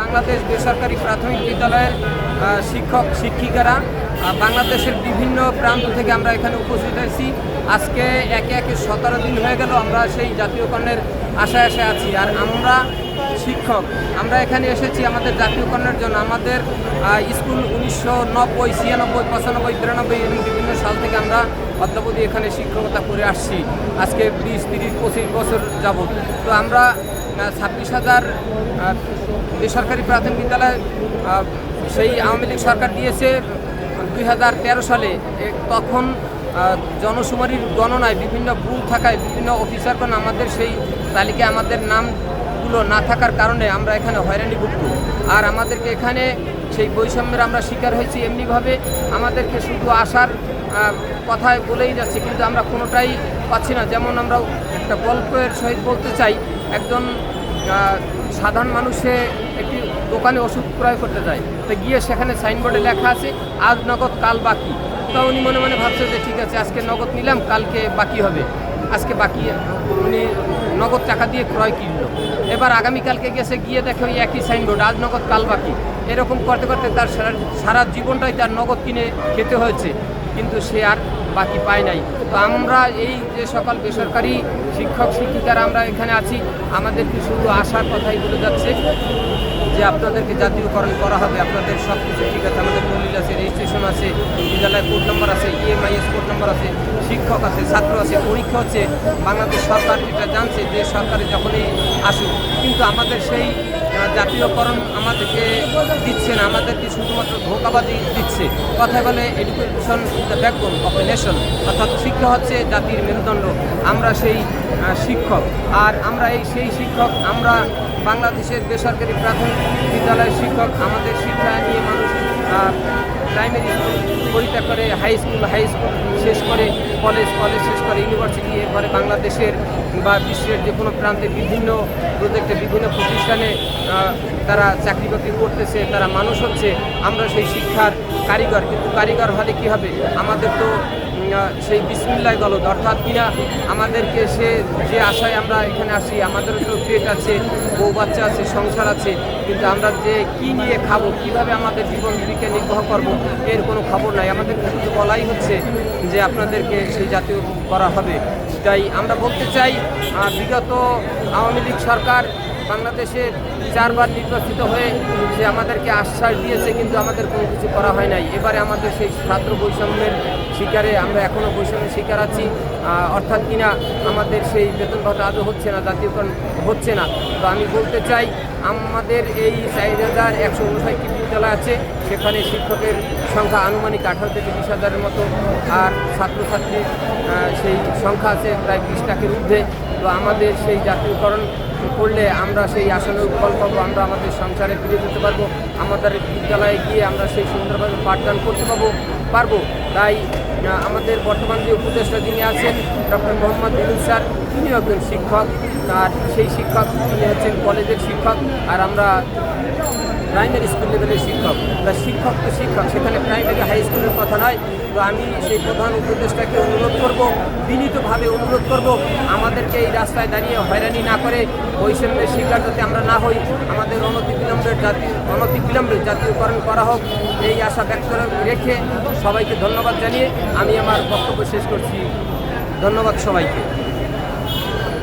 বাংলাদেশ বেসরকারি প্রাথমিক বিদ্যালয়ের শিক্ষক, শিক্ষিকারা বাংলাদেশের বিভিন্ন প্রান্ত থেকে আমরা এখানে উপস্থিত হয়েছি। আজকে একে একে সতেরো দিন হয়ে গেল আমরা সেই জাতীয়করণের আশায় আশায় আছি। আর আমরা শিক্ষক, আমরা এখানে এসেছি আমাদের জাতীয়করণের জন্য। আমাদের স্কুল উনিশশো নব্বই, ছিয়ানব্বই, পঁচানব্বই বিরানব্বই এবং বিভিন্ন সাল থেকে আমরা অদ্যাবধি এখানে শিক্ষকতা করে আসছি। আজকে বিশ, তিরিশ, পঁচিশ বছর যাবত তো আমরা ছাব্বিশ হাজার বেসরকারি প্রাথমিক বিদ্যালয় সেই আওয়ামী লীগ সরকার দিয়েছে দুই হাজার তেরো সালে। তখন জনশুমারির গণনায় বিভিন্ন ভুল থাকায় বিভিন্ন অফিসারগণ আমাদের সেই তালিকায় আমাদের নামগুলো না থাকার কারণে আমরা এখানে হয়রানিভুক্ত। আর আমাদেরকে এখানে সেই বৈষম্যের আমরা শিকার হয়েছি এমনিভাবে। আমাদেরকে শুধু আসার কথায় বলেই যাচ্ছে, কিন্তু আমরা কোনোটাই পাচ্ছি না। যেমন আমরা একটা গল্পের সহিত বলতে চাই, একজন সাধারণ মানুষে একটি দোকানে ওষুধ ক্রয় করতে যায়। তো গিয়ে সেখানে সাইনবোর্ডে লেখা আছে, আজ নগদ, কাল বাকি। তা উনি মনে মনে ভাবছে যে, ঠিক আছে, আজকে নগদ নিলাম, কালকে বাকি হবে। আজকে বাকি। উনি নগদ টাকা দিয়ে ক্রয় কিনলো। এবার আগামীকালকে গেছে গিয়ে দেখে ওই একই সাইনবোর্ড, আজ নগদ, কাল বাকি। এরকম করতে করতে তার সারা সারা জীবনটাই তার নগদ কিনে খেতে হয়েছে। কিন্তু সে আর বাকি পায় নাই। তো আমরা এই যে সকল বেসরকারি শিক্ষক, শিক্ষিকারা আমরা এখানে আছি আমাদের কি শুধু আশার কথাই বলে যাচ্ছে। যে আপনাদেরকে জাতীয়করণ করা হবে, আপনাদের সব কিছু ঠিক আছে। আমাদের দলিল আছে, রেজিস্ট্রেশন আছে বিদ্যালয় কোড নম্বর আছে, ইএমআইএস কোড নম্বর আছে, শিক্ষক আছে, ছাত্র আছে, পরীক্ষা হচ্ছে। বাংলাদেশ সরকার যেটা জানছে যে সরকারে যখনই আসুক, কিন্তু আমাদের সেই জাতীয়করণ আমাদেরকে দিচ্ছে না। আমাদেরকে শুধুমাত্র ধোকাবাজি দিচ্ছে। কথা বলে education the backbone of a nation অর্থাৎ শিক্ষা হচ্ছে জাতির মেরুদণ্ড। আমরা সেই শিক্ষক। আর আমরা এই সেই শিক্ষক, আমরা বাংলাদেশের বেসরকারি প্রাথমিক বিদ্যালয়ের শিক্ষক, আমাদের শিক্ষা নিয়ে মানুষ প্রাইমারি স্কুল পরীক্ষা করে হাই স্কুল হাই স্কুল শেষ করে কলেজ কলেজ শেষ করে ইউনিভার্সিটি এরপরে বাংলাদেশের বা বিশ্বের যে কোনো প্রান্তে বিভিন্ন প্রজেক্টে বিভিন্ন প্রতিষ্ঠানে তারা চাকরি বাকরি করতেছে, তারা মানুষ হচ্ছে, আমরা সেই শিক্ষার কারিগর। কিন্তু কারিগর হলে কী হবে? আমাদের তো সেই বিসমিল্লাহ গলদ অর্থাৎ কিনা আমাদেরকে সে যে আশায় আমরা এখানে আসি আমাদের তো পেট আছে, বউ বাচ্চা আছে, সংসার আছে, কিন্তু আমরা যে কি নিয়ে খাব, কীভাবে আমাদের জীবন জীবিকা নির্বাহ করব, এর কোনো খবর নাই। আমাদেরকে শুধু বলাই হচ্ছে যে আপনাদেরকে সেই জাতীয় করা হবে। তাই আমরা বলতে চাই বিগত আওয়ামী লীগ সরকার বাংলাদেশে চারবার নির্বাচিত হয়ে সে আমাদেরকে আশ্বাস দিয়েছে, কিন্তু আমাদের কোনো কিছু করা হয় নাই। এবারে আমাদের সেই ছাত্র বৈষম্যের শিকারে আমরা এখনও বৈষম্যের শিকার আছি অর্থাৎ কিনা আমাদের সেই বেতন ভাতা আদৌ হচ্ছে না, জাতীয়করণ হচ্ছে না। তো আমি বলতে চাই, আমাদের এই চার হাজার একশো উনষাটটি বিদ্যালয় আছে, সেখানে শিক্ষকের সংখ্যা আনুমানিক আঠারো থেকে বিশ হাজারের মতো, আর ছাত্রছাত্রীর সেই সংখ্যা আছে প্রায় বিশ লাখের ঊর্ধ্বে। তো আমাদের সেই জাতীয়করণ করলে আমরা সেই আসনের ফল পাবো, আমরা আমাদের সংসারে ফিরে যেতে পারব, আমাদের বিদ্যালয়ে গিয়ে আমরা সেই সুন্দরভাবে পাঠদান করতে পারব। পারব। তাই আমাদের বর্তমান যে উপদেষ্টা যিনি আছেন, ডক্টর মোহাম্মদ ইনুস স্যার তিনি একজন শিক্ষক। আর সেই শিক্ষক, তিনি হচ্ছেন কলেজের শিক্ষক। আর আমরা প্রাইমারি স্কুল লেভেলের শিক্ষক। তা শিক্ষক তো শিক্ষক, সেখানে প্রাইমারি হাই স্কুলের কথা নয়। তো আমি সেই প্রধান উপদেষ্টাকে অনুরোধ করব, বিনীতভাবে অনুরোধ করব, আমাদেরকে এই রাস্তায় দাঁড়িয়ে হয়রানি না করে বৈষম্যের শিকার যাতে আমরা না হই। আমাদের অনতিবিলম্বের জাতীয় অনতিবিলম্বে জাতীয়করণ করা হোক, এই আশা ব্যক্ত রেখে সবাইকে ধন্যবাদ জানিয়ে আমি আমার বক্তব্য শেষ করছি। ধন্যবাদ সবাইকে।